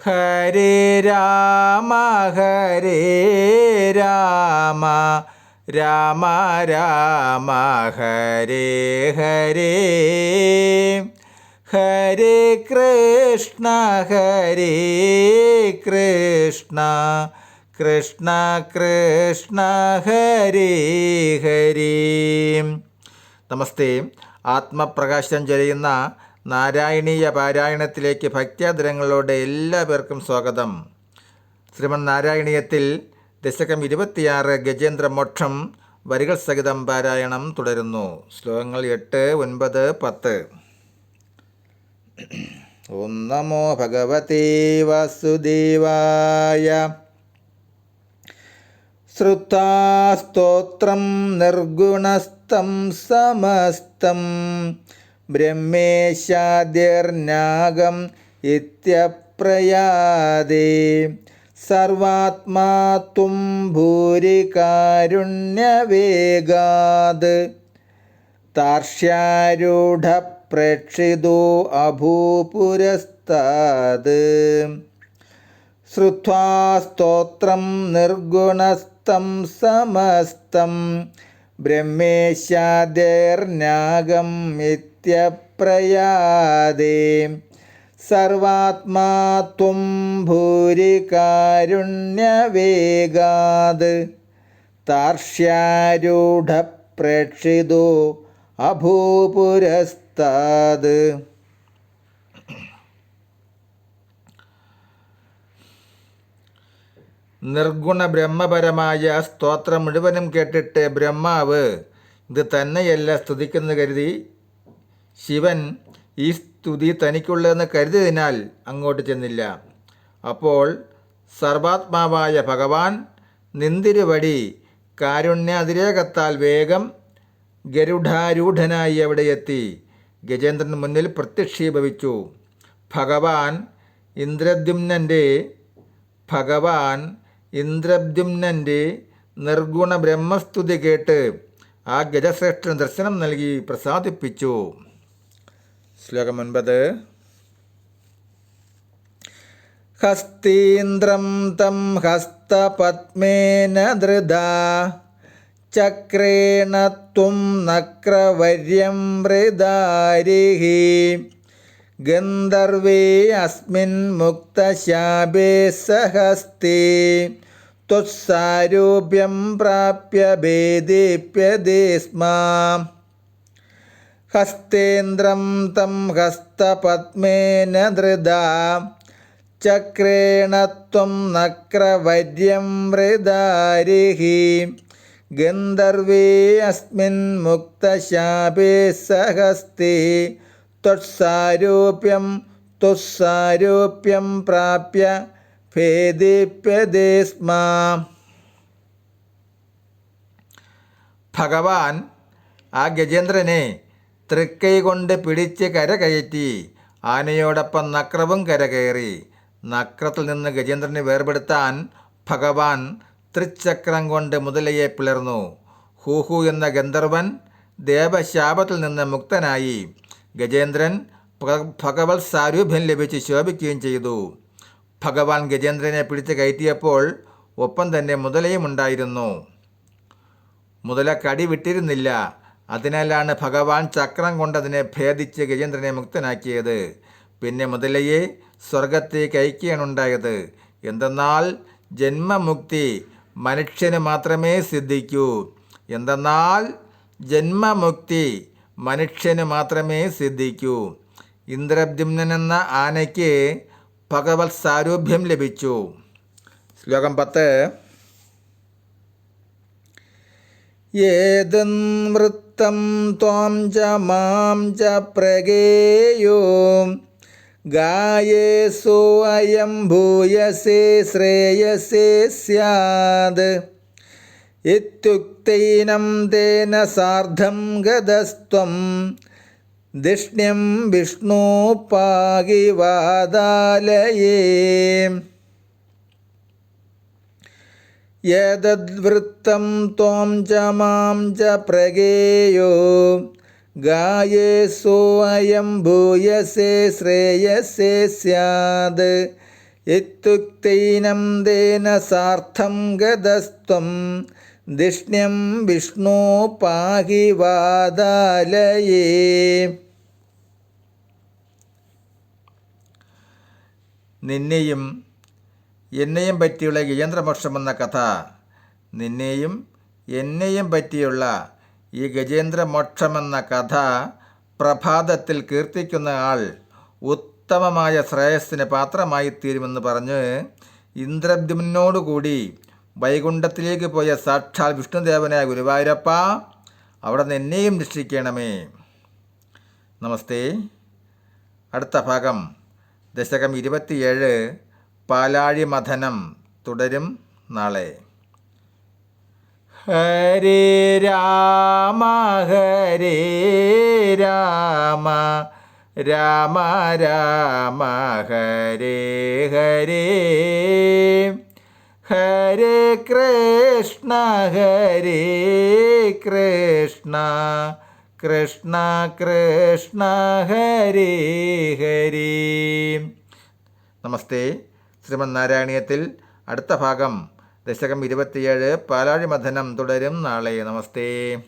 ഹരേ രാമ ഹരേ രാമ രാമ രാമ ഹരേ ഹരേ. ഹരേ കൃഷ്ണ ഹരേ കൃഷ്ണ കൃഷ്ണ കൃഷ്ണ ഹരേ ഹരേ. നമസ്തേ. ആത്മപ്രകാശം ചൊരിയുന്ന നാരായണീയ പാരായണത്തിലേക്ക് ഭക്ത്യാദരങ്ങളോടെ എല്ലാ പേർക്കും സ്വാഗതം. ശ്രീമൻ നാരായണീയത്തിൽ ദശകം ഇരുപത്തിയാറ് ഗജേന്ദ്ര മോക്ഷം വരികൾ സഹിതം പാരായണം തുടരുന്നു. ശ്ലോകങ്ങൾ എട്ട് ഒൻപത് പത്ത്. ഓം നമോ ഭഗവതി വാസുദേവായ. ശ്രുതാസ്തോത്രം നിർഗുണസ്ഥം സമസ്തം. ബ്രഹ്മേശാദ്യർനാഗം ഇത്യപ്രയാദേ സർവാത്മാ തും ഭൂരികാരുണ്യവേഗാത്. താർഷ്യാരൂഢപ്രേക്ഷിതോ അഭൂപുരസ്താത്. ശ്രുത്വാ സ്തോത്രം നിർഗുണസ്ഥം സമസ്തം. ബ്രഹ്മേശാദേർനാഗം ഇത്യപ്രയാദേ സർവാത്മാ ത്വം ഭൂരികാരുണ്യവേഗാത്. താർഷ്യാരൂഢപ്രേക്ഷിതോ അഭൂപുരസ്താത്. നിർഗുണ ബ്രഹ്മപരമായ സ്തോത്രം മുഴുവനും കേട്ടിട്ട് ബ്രഹ്മാവ് ഇത് തന്നെയല്ല സ്തുതിക്കുന്നു കരുതി ശിവൻ ഈ സ്തുതി തനിക്കുള്ളതെന്ന് കരുതിയതിനാൽ അങ്ങോട്ട് ചെന്നില്ല. അപ്പോൾ സർവാത്മാവായ ഭഗവാൻ നിന്തിരുവടി കാരുണ്യാതിരേകത്താൽ വേഗം ഗരുഡാരൂഢനായി അവിടെ എത്തി. ഗജേന്ദ്രൻ മുന്നിൽ പ്രത്യക്ഷീഭവിച്ചു. ഭഗവാൻ ഇന്ദ്രദ്യുമ്നന്റെ ഭഗവാൻ ഇന്ദ്രദ്യുമ്നന്റെ നിർഗുണ ബ്രഹ്മസ്തുതി കേട്ട് ആ ഗജശ്രേഷ്ഠന് ദർശനം നൽകി പ്രസാദിപ്പിച്ചു. ശ്ലോകം ഒൻപത്. ഹസ്തീന്ദ്രം തം ഹസ്തപത്മേന ധൃത ചക്രേണ ത്വം നക്രവര്യം മൃദാരിഹി ഗന്ധർവേ അസ്മിൻ മുക്തശാപേ സഹസ്തേ ത്വസാരൂപ്യം പ്രാപ്യ ഭേദിപ്യതേ സ്മ. ഹസ്തേന്ദ്രം തം ഹസ്തപത്മേന ധൃത ചക്രേണ ത്വം നക്രവര്യം മൃദാരിഹി ഗന്ധർവേ അസ്മിൻ മുക്തശാപേ സഹസ്തി ത്വത്സാരൂപ്യം തുസ്സാരൂപ്യം പ്രാപ്യ ഭേദിപ്യതേ സ്മ ഭഗവാൻ ആ ഗജേന്ദ്രനെ തൃക്കൈ കൊണ്ട് പിടിച്ച് കരകയറ്റി ആനയോടൊപ്പം നക്രവും കരകയറി നക്രത്തിൽ നിന്ന് ഗജേന്ദ്രനെ വേർപെടുത്താൻ ഭഗവാൻ തൃച്ചക്രം കൊണ്ട് മുതലയെ പിളർന്നു. ഹൂഹു എന്ന ഗന്ധർവൻ ദേവശാപത്തിൽ നിന്ന് മുക്തനായി. ഗജേന്ദ്രൻ ഭഗവത് സാരൂപ്യം ലഭിച്ച് ശോഭിക്കുകയും ചെയ്തു. ഭഗവാൻ ഗജേന്ദ്രനെ പിടിച്ച് കയറ്റിയപ്പോൾ ഒപ്പം തന്നെ മുതലയും ഉണ്ടായിരുന്നു. മുതല കടി വിട്ടിരുന്നില്ല. അതിനാലാണ് ഭഗവാൻ ചക്രം കൊണ്ടതിനെ ഭേദിച്ച് ഗജേന്ദ്രനെ മുക്തനാക്കിയത്. പിന്നെ മുതലയെ സ്വർഗത്തേക്ക് അയക്കുകയാണുണ്ടായത് എന്തെന്നാൽ ജന്മമുക്തി മനുഷ്യന് മാത്രമേ സിദ്ധിക്കൂ. എന്തെന്നാൽ ജന്മമുക്തി മനുഷ്യന് മാത്രമേ സിദ്ധിക്കൂ. ഇന്ദ്രദ്യുമ്നൻ എന്ന ആനയ്ക്ക് ഭഗവത് സാരൂപ്യം ലഭിച്ചു. ശ്ലോകം പത്ത്. ഏതൻവൃത്തം ത്വാം ച മാം ച പ്രഗേയോ. ഗായേസോ അയം ഭൂയസേ ശ്രേയസേ സ്യാത്. ഇത്യുക്തൈനം തേന സാർദ്ധം ഗതസ്ത്വം ധിഷ്ണ്യം വിഷ്ണു യദ്വൃത്തം ത്വം ച മാം ച പ്രഗേയോ? ഗായേസോ അയം ഭൂയസേ ശ്രേയസേ സ്യാത്. ഇത്യുക്തൈനം തേന സാർത്ഥം ഗതസ്ത്വം. ധിഷ്ണ്യം വിഷ്ണു പാഹി വാദാലയേ. നിന്നെയും എന്നെയും പറ്റിയുള്ള ഗജേന്ദ്രമോക്ഷമെന്ന കഥ. നിന്നെയും എന്നെയും പറ്റിയുള്ള ഈ ഗജേന്ദ്രമോക്ഷമെന്ന കഥ പ്രഭാതത്തിൽ കീർത്തിക്കുന്ന ആൾ ഉത്തമമായ ശ്രേയസ്സിന് പാത്രമായി തീരുമെന്ന് പറഞ്ഞ് ഇന്ദ്രദ്യുമ്നോടുകൂടി വൈകുണ്ഠത്തിലേക്ക് പോയ സാക്ഷാൽ വിഷ്ണുദേവനായ ഗുരുവായൂരപ്പ അവിടെ നിന്നെയും രക്ഷിക്കണമേ. നമസ്തേ. അടുത്ത ഭാഗം. ദശകം ഇരുപത്തിയേഴ് പാലാഴി മഥനം തുടരും നാളെ. ഹരേ രാമ ഹരേ രാമ രാമ രാമ ഹരേ ഹരേ. ഹരേ കൃഷ്ണ ഹരേ കൃഷ്ണ കൃഷ്ണ കൃഷ്ണ ഹരേ ഹരേ. നമസ്തേ. ശ്രീമന്നാരായണീയത്തിൽ അടുത്ത ഭാഗം. ദശകം ഇരുപത്തിയേഴ് പാലാഴി മഥനം തുടരും. നാളെ നമസ്തേ.